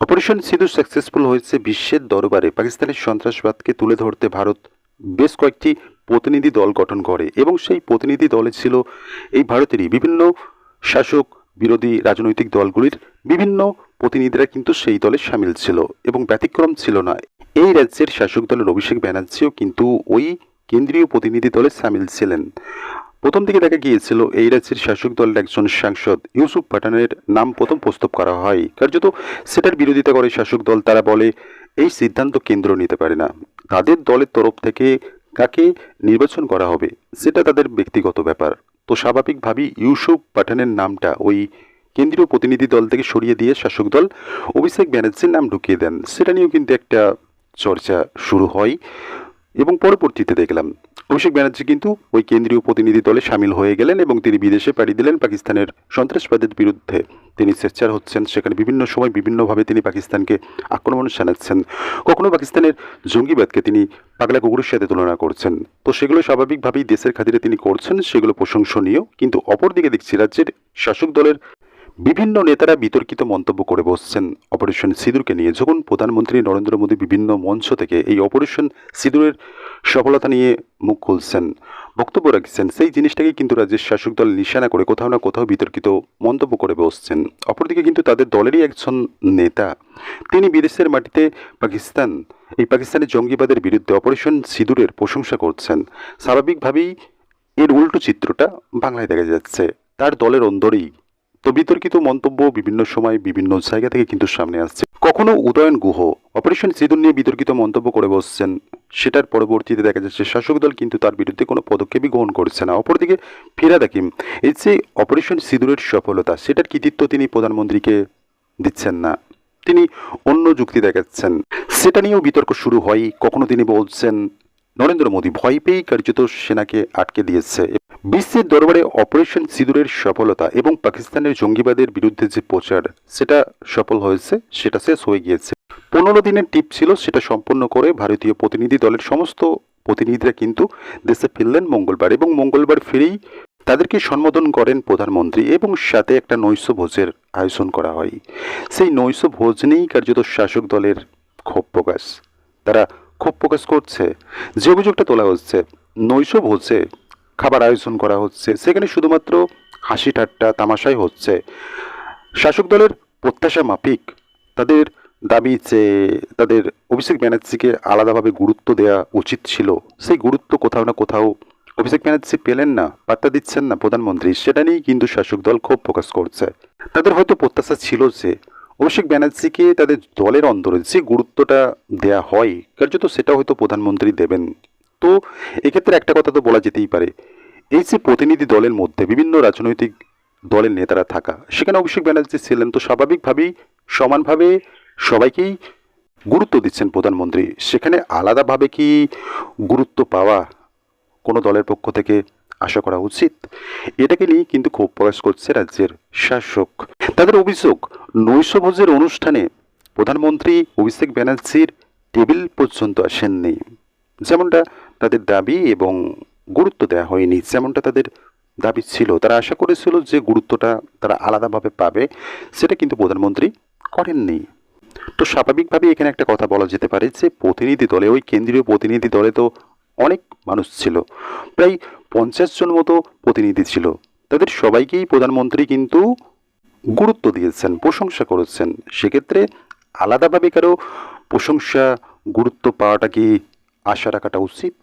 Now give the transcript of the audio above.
Operation Sidhu successful হয়েছে বিশ্বের দরবারে। পাকিস্তানের সন্ত্রাসবাদকে তুলে ধরতে ভারত বেশ কয়েকটি প্রতিনিধি দল গঠন করে এবং সেই প্রতিনিধি দলে ছিল এই ভারতেরই বিভিন্ন শাসক, বিরোধী রাজনৈতিক দলগুলির বিভিন্ন প্রতিনিধিরা কিন্তু সেই দলে সামিল ছিল এবং ব্যতিক্রম ছিল না। এই রাজ্যের শাসক দলের অভিষেক ব্যানার্জিও কিন্তু ওই কেন্দ্রীয় প্রতিনিধি দলে সামিল ছিলেন। প্রথম দিকে দেখা গিয়েছিল এই রাজ্যের শাসক দলের একজন সাংসদ, ইউসুফ পাঠানের নাম প্রথম প্রস্তাব করা হয়। কার্যত সেটার বিরোধিতা করে শাসক দল, তারা বলে, এই সিদ্ধান্ত কেন্দ্র নিতে পারে না। তাদের দলের তরফ থেকে কাকে নির্বাচন করা হবে, সেটা তাদের ব্যক্তিগত ব্যাপার। তো স্বাভাবিকভাবেই ইউসুফ পাঠানের নামটা ওই কেন্দ্রীয় প্রতিনিধি দল থেকে সরিয়ে দিয়ে শাসক দল অভিষেক ব্যানার্জির নাম ঢুকিয়ে দেন। সেটা নিয়েও কিন্তু একটা চর্চা শুরু হয়। এবং পরবর্তীতে দেখলাম, অভিষেক ব্যানার্জি কিন্তু ওই কেন্দ্রীয় প্রতিনিধি দলে সামিল হয়ে গেলেন এবং তিনি বিদেশে পাড়ি দিলেন। পাকিস্তানের সন্ত্রাসবাদের বিরুদ্ধে তিনি স্বেচ্ছার হচ্ছেন। সেখানে বিভিন্ন সময় বিভিন্নভাবে তিনি পাকিস্তানকে আক্রমণ শানাচ্ছেন কখনো পাকিস্তানের জঙ্গিবাদকে তিনি পাগলা কুকুরের সাথে তুলনা করছেন। তো সেগুলো স্বাভাবিকভাবেই দেশের খাতিরে তিনি করছেন, সেগুলো প্রশংসনীয়। কিন্তু অপরদিকে দেখছি রাজ্যের শাসক দলের বিভিন্ন নেতারা বিতর্কিত মন্তব্য করে বসছেন। অপারেশন সিঁদুরকে নিয়ে যখন প্রধানমন্ত্রী নরেন্দ্র মোদী বিভিন্ন মঞ্চ থেকে এই অপারেশন সিঁদুরের সফলতা নিয়ে মুখ খুলছেন, বক্তব্য রাখছেন, সেই জিনিসটাকে কিন্তু রাজ্যের শাসক দল নিশানা করে কোথাও না কোথাও বিতর্কিত মন্তব্য করে বসছেন। অপরদিকে কিন্তু তাদের দলেরই একজন নেতা, তিনি বিদেশের মাটিতে পাকিস্তান, এই পাকিস্তানের জঙ্গিবাদের বিরুদ্ধে অপারেশন সিঁদুরের প্রশংসা করছেন। স্বাভাবিকভাবেই এর উল্টো চিত্রটা বাংলায় দেখা যাচ্ছে। তার দলের অন্দরেই তো বিতর্কিত মন্তব্য বিভিন্ন সময় বিভিন্ন জায়গা থেকে কিন্তু সামনে আসছে। কখনো উদয়ন গুহ, অপারেশন সিঁদুর নিয়ে বিতর্কিত মন্তব্য করে বসছেন। সেটার পরবর্তীতে দেখা যাচ্ছে শাসক দল কিন্তু তার বিরুদ্ধে কোনো পদক্ষেপই গ্রহণ করছে না। অপরদিকে ফিরাদ হাকিম এই যে অপারেশন সিঁদুরের সফলতা, সেটার কৃতিত্ব তিনি প্রধানমন্ত্রীকে দিচ্ছেন না। তিনি অন্য যুক্তি দেখাচ্ছেন। সেটা নিয়েও বিতর্ক শুরু হয়, কখনো তিনি বলছেন নরেন্দ্র মোদী ভয় পেয়েই কার্যত সেনাকে আটকে দিয়েছে। বিশ্বের দরবারে অপারেশন সিঁদুরের সফলতা এবং পাকিস্তানের জঙ্গিবাদের বিরুদ্ধে যে প্রচার, সেটা সফল হয়েছে, সেটা শেষ হয়ে গিয়েছে। পনেরো দিনের টিপ ছিল, সেটা সম্পন্ন করে ভারতীয় প্রতিনিধি দলের সমস্ত প্রতিনিধিরা কিন্তু দেশে ফিরলেন মঙ্গলবার এবং মঙ্গলবার ফিরেই তাদেরকে সম্বোধন করেন প্রধানমন্ত্রী এবং সাথে একটা নৈশ ভোজের আয়োজন করা হয়। সেই নৈশ ভোজ নিয়েই কার্যত শাসক দলের ক্ষোভ প্রকাশ। তারা ক্ষোভ প্রকাশ করছে। যে অভিযোগটা তোলা হচ্ছে নৈশ ভোজে খাবার আয়োজন করা হচ্ছে, সেখানে শুধুমাত্র হাসি ঠাট্টা তামাশাই হচ্ছে। শাসক দলের প্রত্যাশা মাফিক, তাদের দাবি যে তাদের অভিষেক ব্যানার্জিকে আলাদাভাবে গুরুত্ব দেওয়া উচিত ছিল, সেই গুরুত্ব কোথাও না কোথাও অভিষেক ব্যানার্জি পেলেন না পাত্তা দিচ্ছেন না প্রধানমন্ত্রী, সেটা নিয়েই কিন্তু শাসক দল ক্ষোভ প্রকাশ করছে। তাদের হয়তো প্রত্যাশা ছিল যে অভিষেক ব্যানার্জিকে তাদের দলের অন্তরে যে গুরুত্বটা দেয়া হয়, কার্যত সেটা হয়তো প্রধানমন্ত্রী দেবেন। তো এক্ষেত্রে একটা কথা তো বলা যেতেই পারে, এই যে প্রতিনিধি দলের মধ্যে বিভিন্ন রাজনৈতিক দলের নেতারা থাকা, সেখানে অভিষেক ব্যানার্জি ছিলেন তো স্বাভাবিকভাবেই সমানভাবে সবাইকেই গুরুত্ব দিচ্ছেন প্রধানমন্ত্রী। সেখানে আলাদাভাবে কি গুরুত্ব পাওয়া কোনো দলের পক্ষ থেকে? আশা করা উচিত। এটাকে নিয়ে কিন্তু ক্ষোভ প্রকাশ করছে রাজ্যের শাসক। তাদের অভিযোগ, নৈশভোজের অনুষ্ঠানে প্রধানমন্ত্রী অভিষেক ব্যানার্জির টেবিল পর্যন্ত আসেননি। যেমনটা তাদের দাবি এবং গুরুত্ব দেওয়া হয়নি, যেমনটা তাদের দাবি ছিল। তারা আশা করেছিল যে গুরুত্বটা তারা আলাদাভাবে পাবে, সেটা কিন্তু প্রধানমন্ত্রী করেননি। তো স্বাভাবিকভাবে এখানে একটা কথা বলা যেতে পারে যে প্রতিনিধি দলে, ওই কেন্দ্রীয় প্রতিনিধি দলে তো অনেক মানুষ ছিল। প্রায় পঞ্চাশ জন মতো প্রতিনিধি ছিল। তাদের সবাইকেই প্রধানমন্ত্রী কিন্তু গুরুত্ব দিয়েছেন, প্রশংসা করেছেন। সেক্ষেত্রে আলাদাভাবে কারও প্রশংসা, গুরুত্ব পাওয়াটা কি আশা রাখাটা উচিত?